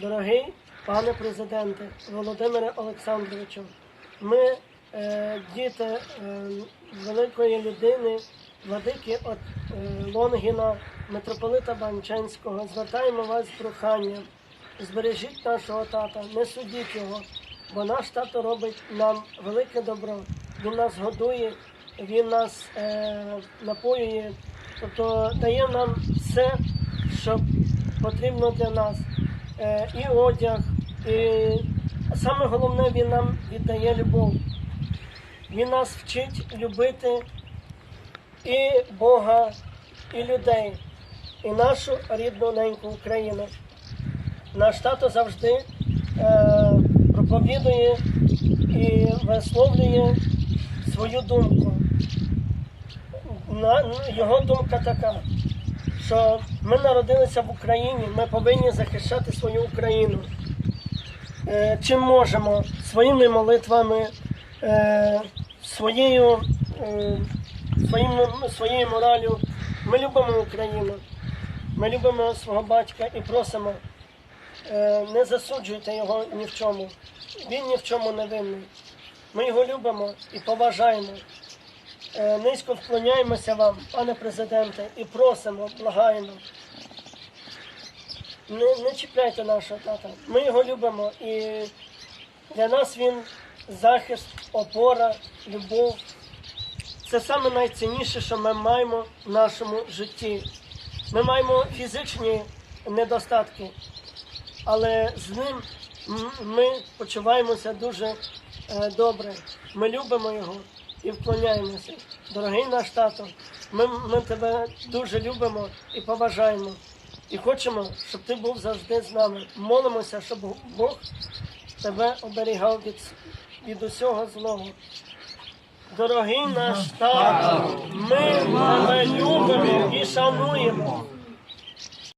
Дорогий пане президенте Володимире Олександровичу, ми, е, діти е, великої людини, владики от е, Лонгіна, митрополита Банченського, звертаємо вас з проханням. Збережіть нашого тата, не судіть його, бо наш тато робить нам велике добро. Він нас годує, він нас е, напоює, тобто дає нам все, що потрібно для нас. Е, і одяг, і саме головне, він нам віддає любов. Він нас вчить любити і Бога, і людей, і нашу рідну неньку Україну. Наш тато завжди е, проповідує і висловлює свою думку. На, його думка така, що ми народилися в Україні, ми повинні захищати свою Україну. Е, чим можемо своїми молитвами, е, своєю, е, своїм, своєю моралю. Ми любимо Україну, ми любимо свого батька і просимо, не засуджуйте його ні в чому. Він ні в чому не винний. Ми його любимо і поважаємо. Е, Низько вклоняємося вам, пане президенте, і просимо, благаємо. Не, не чіпляйте нашого тата. Ми його любимо і для нас він захист, опора, любов. Це саме найцінніше, що ми маємо в нашому житті. Ми маємо фізичні недостатки, але з ним ми почуваємося дуже е, добре. Ми любимо його і вклоняємося. Дорогий наш тато, ми, ми тебе дуже любимо і поважаємо. І хочемо, щоб ти був завжди з нами. Молимося, щоб Бог тебе оберігав від, від усього злого. Дорогий наш тато, ми тебе любимо і шануємо.